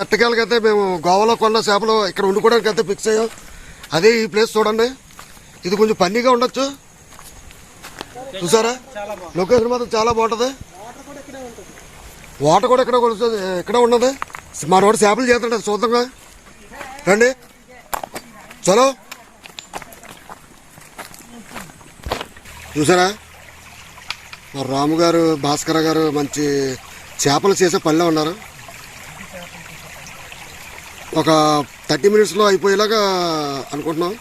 ఎట్టకేళ్ళకైతే మేము గోవాలో కొన్న చేపలు ఇక్కడ వండుకోవడానికి అయితే ఫిక్స్ అయ్యాం. అదే ఈ ప్లేస్ చూడండి. ఇది కొంచెం పన్నీగా ఉండొచ్చు. చూసారా? లొకేషన్ మాత్రం చాలా బాగుంటుంది. వాటర్ కూడా ఇక్కడ ఇక్కడ ఉన్నది? మా రోడ్డు చేపలు చేస్తుంటారు చూద్దాం రండి. చలో. చూసారా? మా రాము గారు భాస్కర్ గారు మంచి చేపలు చేసే పనిలో ఉన్నారు. ఒక థర్టీ మినిట్స్లో అయిపోయేలాగా అనుకుంటున్నాం.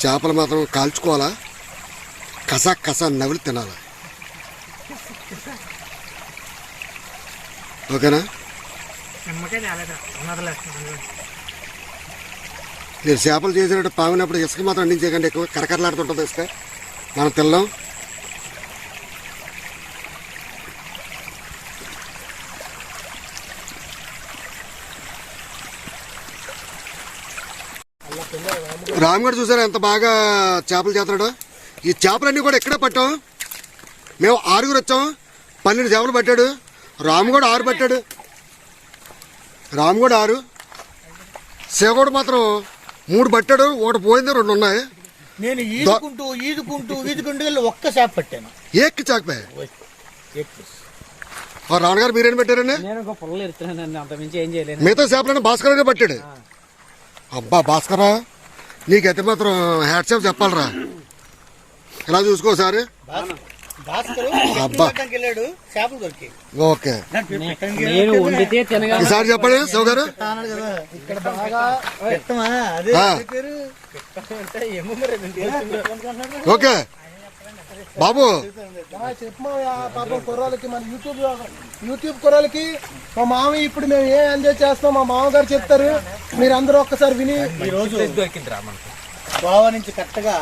చేపలు మాత్రం కాల్చుకోవాలా? కసా కసా నవిలి తినాలి? ఓకేనా? మీరు చేపలు చేసినట్టు పామినప్పుడు ఇసుక మాత్రం అందించేయకండి ఎక్కువ కరకరలాడుతుంటుంది ఇసుక. మనం తిన్నాం రామ్గఢ్ చూసారా ఎంత బాగా చేపలు చేస్తున్నాడు? ఈ చేపలన్నీ కూడా ఇక్కడే పట్టాం. మేము ఆరుగురు వచ్చాం. పన్నెండు చేపలు పట్టాడు. రాము కూడా ఆరు పట్టాడు. రాము కూడా ఆరు. శివగోడు మాత్రం మూడు పట్టాడు. ఒకటి పోయింది రెండు ఉన్నాయి. నేను ఈదుకుంటూ ఈదుకుంటూ ఈదుకుంటూ వెళ్ళి ఒక్క చేప పట్టాను. ఏక్కి చాకపోయా ఎక్కువ. రాణగారు మీరేం పెట్టారండి? మిగతా చేపలన్నీ భాస్కర్ గారే పట్టాడు. అబ్బా భాస్కరా నీకైతే మాత్రం హ్యాట్ షాప్ చెప్పాలరా. ఇలా చూసుకో సారి ఓకే. నేను వండితే తినగా ఈసారి చెప్పండి శివ గారు. తెలుసుకున్నా. ఓకే. బాబు. కుర్రాలకి మన యూట్యూబ్ యూట్యూబ్ కుర్రాలకి మా మామ ఇప్పుడు మేము ఏం ఎంజాయ్ చేస్తాం మా మామగారు చెప్తారు. మీరు అందరూ ఒక్కసారి విని. ఈ రోజు దొరికింది రా మనకు. గోవా నుంచి కరెక్ట్గా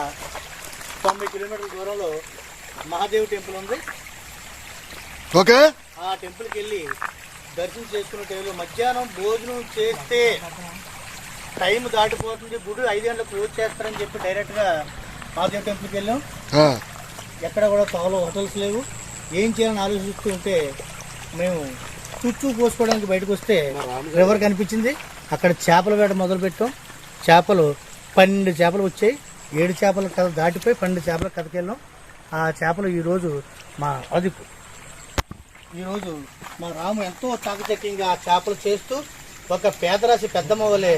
తొంభై కిలోమీటర్ల దూరంలో మహాదేవ్ టెంపుల్ ఉంది. ఓకే. ఆ టెంపుల్కి వెళ్ళి దర్శనం చేసుకున్న టైంలో మధ్యాహ్నం భోజనం చేస్తే టైం దాటిపోతుంది. గుడి ఐదు గంటలకు క్లోజ్ చేస్తారని చెప్పి డైరెక్ట్గా మహాదేవ్ టెంపుల్కి వెళ్ళాం. ఆ, ఎక్కడ కూడా తాలో హోటల్స్ లేవు. ఏం చేయాలని ఆలోచిస్తూ ఉంటే మేము చుట్టూ పోసుకోవడానికి బయటకు వస్తే రివర్ కనిపించింది. అక్కడ చేపల వేట మొదలు పెట్టాం చేపలు పన్నెండు చేపలు వచ్చాయి. ఏడు చేపల కథ దాటిపోయి పన్నెండు చేపల కథకెళ్ళాం ఆ చేపలు ఈరోజు మా అదుపు. ఈరోజు మా రాము ఎంతో చాకచక్యంగా ఆ చేపలు చేస్తూ ఒక పేదరాశి పెద్దమ్మ వలె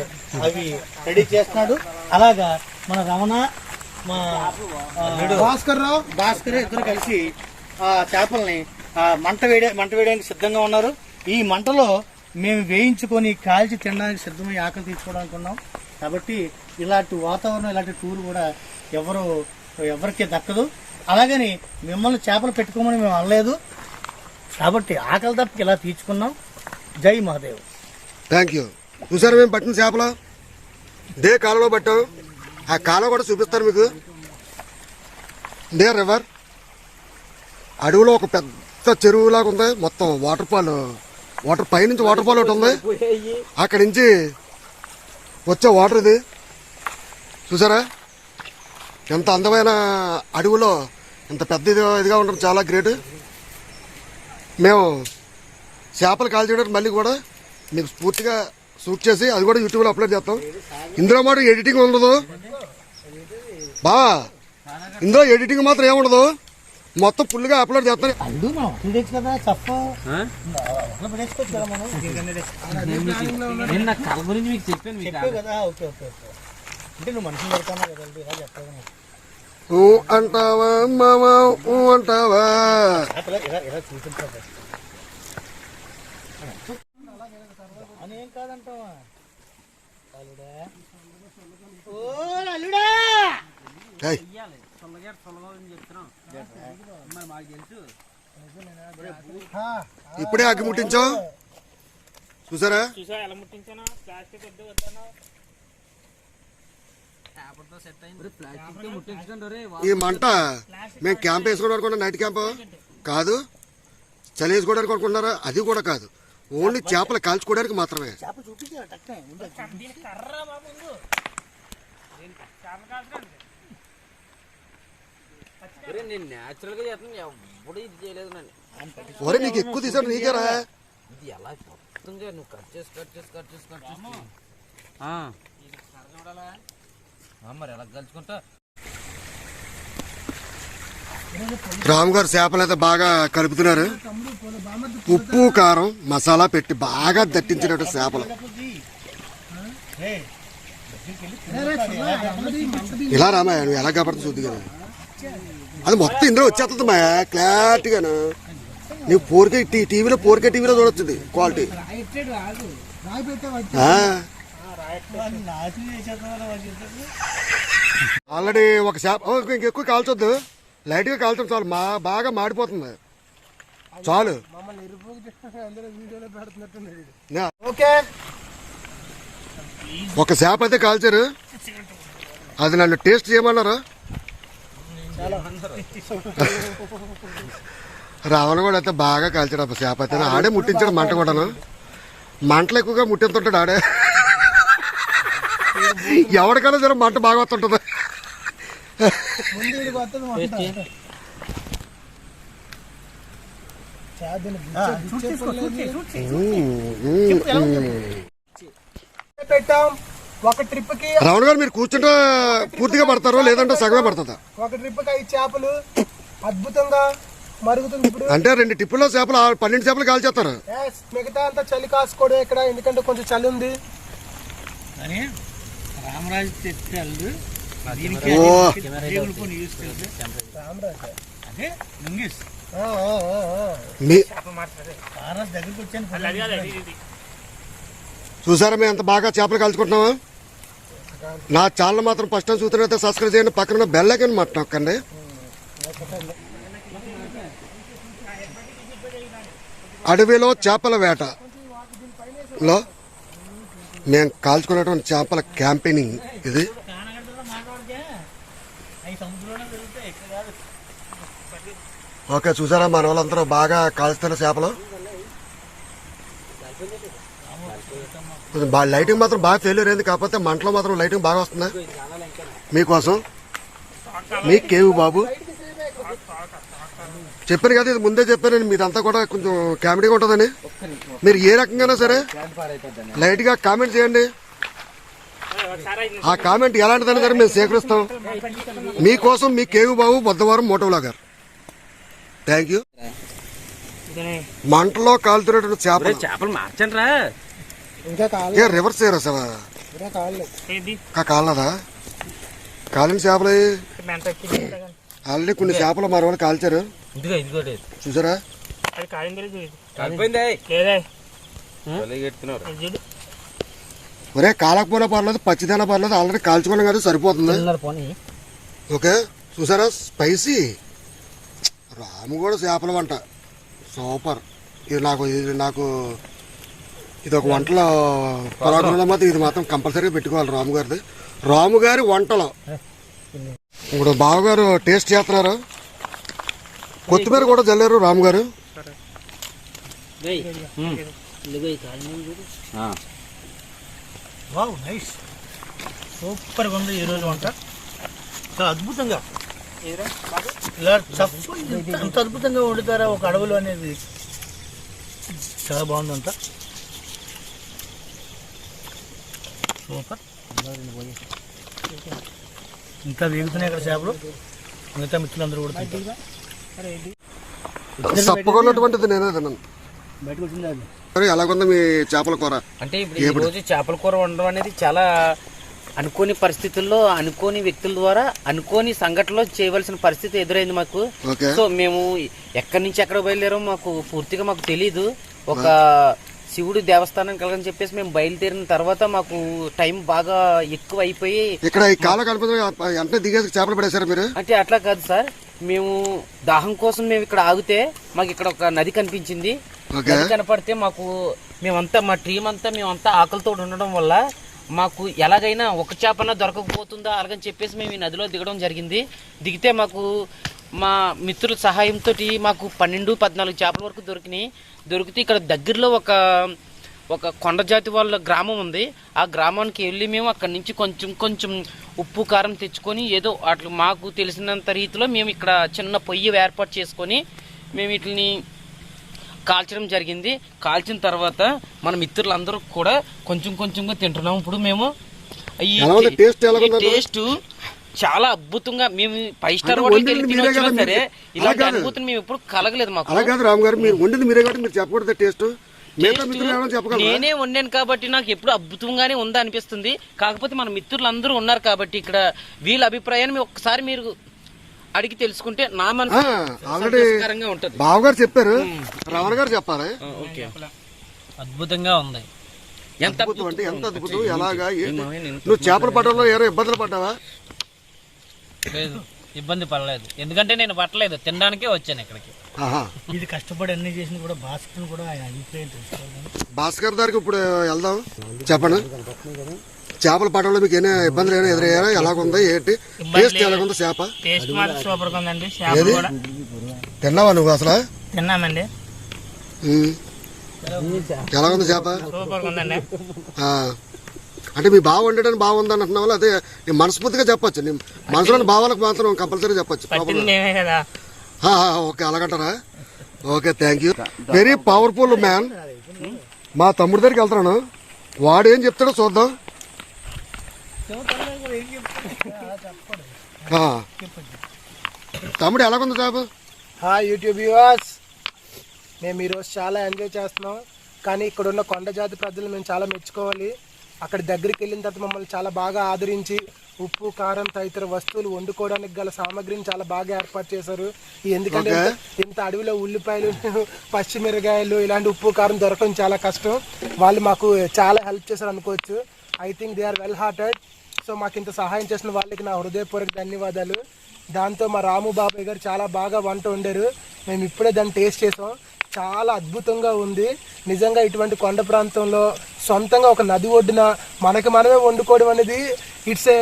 అవి రెడీ చేస్తున్నాడు. అలాగా మన రమణ మా భాస్కర్ రావు భాస్కర్ ఇద్దరు కలిసి ఆ చేపల్ని ఆ మంట వేయ మంట వేయడానికి సిద్ధంగా ఉన్నారు. ఈ మంటలో మేము వేయించుకొని కాల్చి తినడానికి సిద్ధమై ఆకలి తీర్చుకోవడానికి ఉన్నాం. కాబట్టి ఇలాంటి వాతావరణం ఇలాంటి టూర్ కూడా ఎవరు ఎవరికి దక్కదు. అలాగని మిమ్మల్ని చేపలు పెట్టుకోమని మేము అనలేదు. కాబట్టి ఆకలి తప్పకి ఇలా తీర్చుకున్నాం. జై మహాదేవ్. థ్యాంక్ యూ చూసారు మేము పట్టిన చేపలు? దే కాలంలో పట్టాం. ఆ కాలం కూడా చూపిస్తారు మీకు. దే రివర్ అడవిలో ఒక పెద్ద చెరువులాగా ఉంది. మొత్తం వాటర్ ఫాల్ వాటర్ పైనుంచి వాటర్ ఫాల్ ఒకటి ఉంది. అక్కడి నుంచి వచ్చే వాటర్ ఇది. చూసారా? ఎంత అందమైన అడవిలో ఇంత పెద్ద ఇదిగా ఉండడం చాలా గ్రేట్ మేము చేపలు కాల్చేయడానికి మళ్ళీ కూడా మీకు స్ఫూర్తిగా షూట్ చేసి అది కూడా యూట్యూబ్లో అప్లోడ్ చేస్తాం. ఇందులో మాట ఎడిటింగ్ ఉండదు. బా ఇందులో ఎడిటింగ్ మాత్రం ఏముండదు మొత్తం ఫుల్గా అప్లోడ్ చేస్తాను అల్లు మనం. హోటల్ ఇప్పుడే అగ్గి ముట్టించాం చూసారా? ఈ మంట మేము క్యాంప్ వేసుకోవడం అనుకున్నా నైట్ క్యాంప్? కాదు. చలి వేసుకోవడానికి అనుకుంటున్నారా? అది కూడా కాదు. ఓన్లీ చేపలు కాల్చుకోవడానికి మాత్రమే. చేప చూపించా టక్కే ముందు ఒరే నేను న్యాచురల్గా ఎప్పుడు ఇది చేయలేదు నన్ను. ఒరే నీకు ఎక్కువ తీసాడు నీకేరా ఇది ఎలా మొత్తంగా నువ్వు కట్ చేసి కట్ చేసి కట్ చేసి కట్ చేసి. మరి ఎలా కలుసుకుంటా రాము గారు చేపలు అయితే బాగా కలుపుతున్నారు. ఉప్పు కారం మసాలా పెట్టి బాగా దట్టించినట్టు చేపలు. ఇలా రామాయ నువ్వు ఎలా కాపాడుతుంది చూద్ది కదా అది మొత్తం ఇందులో వచ్చేస్తుంది మా క్లారిటీగాను? నువ్వు ఫోర్కే టీ టీవీలో ఫోర్కే టీవీలో చూడొచ్చు క్వాలిటీ ఆల్రెడీ ఒక చేప ఓ, ఇంకెక్కువ కాల్చొద్దు. లైట్గా కాల్చడం చాలు. మా బాగా మాడిపోతుంది. చాలు. ఒక చేప అయితే కాల్చారు. అది నన్ను టేస్ట్ చేయమన్నారు? రావణ కూడా అయితే బాగా కాల్చాడు. అప్పుడు చేప అయితే ఆడే ముట్టించాడు మంట కూడాను. మంటలు ఎక్కువగా ముట్టింతుంటాడు ఆడే. ఎవరికైనా సరే మంట బాగా వస్తుంటుంది. పెట్టాం ఒక ట్రిప్కి రావణ గారు మీరు కూర్చుంటే పూర్తిగా పడతారో? లేదంటే సగమే పడుతుందా? ఒక ట్రిప్కి ఐదు చేపలు అద్భుతంగా మరుగుతుంది ఇప్పుడు అంటే రెండు టిప్పుల్లో చేపలు పన్నెండు చేపలు కాల్చేస్తారు Yes, మిగతా అంతా చలి కాసుకోవడం ఇక్కడ ఎందుకంటే కొంచెం చలి ఉంది రామరాజు తెచ్చాడు ఓ. అదే చూసారా మేము ఎంత బాగా చేపలు కాల్చుకుంటున్నామా? నా ఛానల్ మాత్రం ఫస్ట్ టైం చూస్తున్నైతే సబ్స్క్రైబ్ చేయండి. పక్కన బెల్ ఐకన్ మాట నొక్కండి. అడవిలో చేపల వేట. లో మేము కాల్చుకున్నటువంటి చేపల క్యాంపెయినింగ్ ఇది అవి సముద్రంలో వెళ్తే ఇక్కడ కాదు ఓకే చూసారా? మన వాళ్ళందరూ బాగా కాల్చుతున్న చేపలు. కొంచెం బాగా లైటింగ్ మాత్రం బాగా ఫెయిల్యూర్ అయింది కాకపోతే మంటలో మాత్రం లైటింగ్ బాగా వస్తుందా. మీకోసం. మీ కేవు బాబు. చెప్పాను కదా ఇది ముందే చెప్పాను మీదంతా కూడా కొంచెం కామెడీగా ఉంటుందని. మీరు ఏ రకంగానే సరే లైట్గా కామెంట్ చేయండి. ఆ కామెంట్ ఎలాంటిదని సరే మేము సేకరిస్తాం. మీకోసం మీ కేవు బాబు బుద్ధవారం మోటోలా గారు థ్యాంక్ యూ మంటలో కాలుతున్నటువంటి చేపలు. చేపలు మార్చండి రా ఏ రివర్స్ చేయరా సార్ ఇంకా కాలేదు కాలిన? చేపలు ఆల్రెడీ కొన్ని చేపలు మన వాళ్ళు కాల్చారు. ఇదిగో ఇదిగో లేదు చూసారా ఒరే కాలకపోయినా పర్లేదు పచ్చిదైనా పర్లేదు ఆల్రెడీ కాల్చుకున్నాం కదా సరిపోతుంది. ఓకే చూసారా? స్పైసీ. రాము కూడా చేపల వంట. సూపర్. ఇది నాకు ఇది నాకు ఇది ఒక వంటలో పొలాకులలో మాత్రం ఇది మాత్రం కంపల్సరీగా పెట్టుకోవాలి రాము గారిది. రాము గారి వంటలో. ఇప్పుడు బావగారు టేస్ట్ చేస్తున్నారు. కొత్తిమీర కూడా చల్లారు రాము గారు. Wow nice. సూపర్గా ఉంది ఈరోజు వంట. చాలా అద్భుతంగా. ఇలా చప్పు అంత అద్భుతంగా వండుతారా? ఒక అడవులు అనేది చాలా బాగుంది అంత సూపర్. ఇంకా వేగుతున్నాయి అక్కడ చేపలు. మిగతా మిత్రులందరూ కూడా నేనే తిన్నాను బయటకు వచ్చింది అది? ఎలాగుంది మీ చేపల కూర? అంటే ఇప్పుడు ఈ రోజు చేపల కూర వండడం అనేది చాలా అనుకోని పరిస్థితుల్లో అనుకోని వ్యక్తుల ద్వారా అనుకోని సంఘటనలో చేయవలసిన పరిస్థితి ఎదురైంది మాకు. సో మేము ఎక్కడి నుంచి ఎక్కడ బయలుదేరాం మాకు పూర్తిగా మాకు తెలియదు ఒక శివుడు దేవస్థానం కలగని చెప్పేసి మేము బయలుదేరిన తర్వాత మాకు టైం బాగా ఎక్కువ అయిపోయి ఇక్కడ వెంటనే దిగేసి చేపలు పడేశారు మీరు? అంటే అట్లా కాదు సార్. మేము దాహం కోసం మేము ఇక్కడ ఆగితే మాకు ఇక్కడ ఒక నది కనిపించింది. నది కనపడితే మాకు మేమంతా మా టీం అంతా మేమంతా ఆకలితో ఉండడం వల్ల మాకు ఎలాగైనా ఒక చేపన దొరకకపోతుందా అలాగని చెప్పేసి మేము ఈ నదిలో దిగడం జరిగింది. దిగితే మాకు మా మిత్రుల సహాయంతో మాకు పన్నెండు పద్నాలుగు చేపల వరకు దొరికినాయి. దొరికితే ఇక్కడ దగ్గరలో ఒక ఒక కొండ జాతి వాళ్ళ గ్రామం ఉంది. ఆ గ్రామానికి వెళ్ళి మేము అక్కడి నుంచి కొంచెం కొంచెం ఉప్పు కారం తెచ్చుకొని ఏదో అట్లా మాకు తెలిసినంత రీతిలో మేము ఇక్కడ చిన్న పొయ్యి ఏర్పాటు చేసుకొని మేము వీటిని కాల్చడం జరిగింది. కాల్చిన తర్వాత మన మిత్రులందరూ కూడా కొంచెం కొంచెంగా తింటున్నాం. ఇప్పుడు మేము ఈ? టేస్ట్ చాలా అద్భుతంగా మేము ఫైవ్ స్టార్ హోటల్కి సరే ఇలాంటి. అనుభూతిని మేము ఎప్పుడు కలగలేదు మాకు. అలా కాదు రాము గారు మీరు వండింది మీరే కాబట్టి మీరు చెప్పకూడదు టేస్ట్. నేనే వండాను కాబట్టి నాకు ఎప్పుడు అద్భుతంగానే ఉందా అనిపిస్తుంది కాకపోతే మన మిత్రులు అందరూ ఉన్నారు కాబట్టి ఇక్కడ వీళ్ళ అభిప్రాయాన్ని ఒక్కసారి మీరు అడిగి తెలుసుకుంటే నా మనసు ఆల్రెడీ బావగారు చెప్పారు. రమణ గారు చెప్పాలి ఓకే. అద్భుతంగా ఉంది. ఎంత అద్భుతం అంటే ఎంత అద్భుతం? ఎలాగా? ఏంటి? నువ్వు చేపలు పట్టడంలో ఏదో ఇబ్బందులు పడ్డావా? లేదు ఇబ్బంది పడలేదు. ఎందుకంటే నేను పట్టలేదు. తినడానికే వచ్చాను ఇక్కడికి. ఆహా. ఇది కష్టపడి అన్ని చేసిన కూడా భాస్కర్ కూడా ఆయన అభిప్రాయం తెలుసుకోవాలి. భాస్కర్ దగ్గరికి ఇప్పుడు వెళ్దాం. చెప్పండి చేపలు పట్టడంలో మీకు ఏమైనా ఇబ్బందులు ఏమైనా ఎదురయ్యారా? ఎలాగుంది? ఏంటి? టేస్ట్ ఎలాగుంది చేప? టేస్ట్ మాత్రం సూపర్గా ఉందండి ఏది? తిన్నావా నువ్వు అసలు? తిన్నామండి. ఉమ్. ఎలాగుంది చేప? సూపర్గా ఉందండి ఆ. అంటే మీ బావ వండడానికి బాగుంది అంటున్నావు? అదే నీ మనస్ఫూర్తిగా చెప్పొచ్చు. నీ మనసులోని భావాలకు మాత్రం కంపల్సరీ చెప్పొచ్చు. ప్రాబ్లం లేదు. మేమే కదా. ఆ, ఆ, okay అలాగంటారా? Okay thank you very powerful man మా తమ్ముడి దగ్గరికి వెళ్తున్నాను. వాడు ఏం చెప్తాడో చూద్దాం. తమ్ముడు ఎలాగుంది జాబు? Hi YouTube viewers. మేము ఈరోజు చాలా ఎంజాయ్ చేస్తున్నాం. కానీ ఇక్కడ ఉన్న కొండ జాతి ప్రజలు మేము చాలా మెచ్చుకోవాలి. అక్కడ దగ్గరికి వెళ్ళిన తర్వాత మమ్మల్ని చాలా బాగా ఆదరించి ఉప్పు కారం తదితర వస్తువులు వండుకోవడానికి గల సామాగ్రిని చాలా బాగా ఏర్పాటు చేశారు. ఎందుకంటే ఇంత- ఇంత అడవిలో ఉల్లిపాయలు పచ్చిమిరకాయలు ఇలాంటి ఉప్పు కారం దొరకడం చాలా కష్టం. వాళ్ళు మాకు చాలా హెల్ప్ చేశారు అనుకోవచ్చు. I think they are well hearted. So మాకు ఇంత సహాయం చేసిన వాళ్ళకి నా హృదయపూర్వక ధన్యవాదాలు. దాంతో మా రాము బాబాయ్ గారు చాలా బాగా వంట వండారు. మేము ఇప్పుడే దాన్ని టేస్ట్ చేసాం. చాలా అద్భుతంగా ఉంది. నిజంగా ఇటువంటి కొండ ప్రాంతంలో సొంతంగా ఒక నది ఒడ్డున మనకి మనమే వండుకోవడం అనేది ఇట్స్ ఏ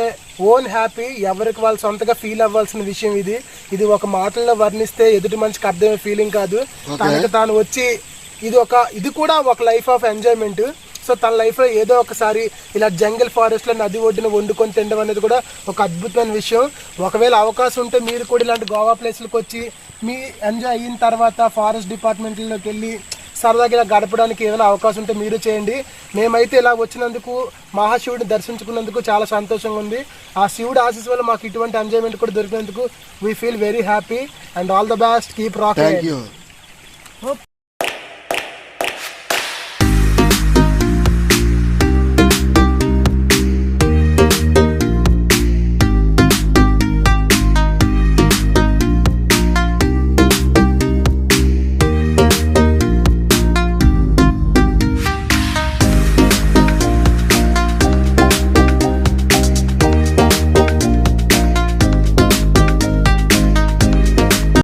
ఓన్ హ్యాపీ. ఎవరికి వాళ్ళు సొంతగా ఫీల్ అవ్వాల్సిన విషయం ఇది. ఇది ఒక మాటల్లో వర్ణిస్తే ఎదుటి మనిషికి అర్థమయ్యే ఫీలింగ్ కాదు. తనకి తాను వచ్చి ఇది ఒక ఇది కూడా ఒక లైఫ్ ఆఫ్ ఎంజాయ్మెంట్ సో తన లైఫ్లో ఏదో ఒకసారి ఇలా జంగల్ ఫారెస్ట్లో నది ఒడ్డున వండుకొని తినడం అనేది కూడా ఒక అద్భుతమైన విషయం. ఒకవేళ అవకాశం ఉంటే మీరు కూడా ఇలాంటి గోవా ప్లేస్లకు వచ్చి మీ ఎంజాయ్ అయిన తర్వాత ఫారెస్ట్ డిపార్ట్మెంట్లోకి వెళ్ళి సరదాగా ఇలా గడపడానికి ఏదైనా అవకాశం ఉంటే మీరు చేయండి. మేమైతే ఇలా వచ్చినందుకు మహాశివుడిని దర్శించుకున్నందుకు చాలా సంతోషంగా ఉంది. ఆ శివుడు ఆశీస్ వల్ల మాకు ఇటువంటి ఎంజాయ్మెంట్ కూడా దొరికినందుకు we feel very happy and all the best keep rock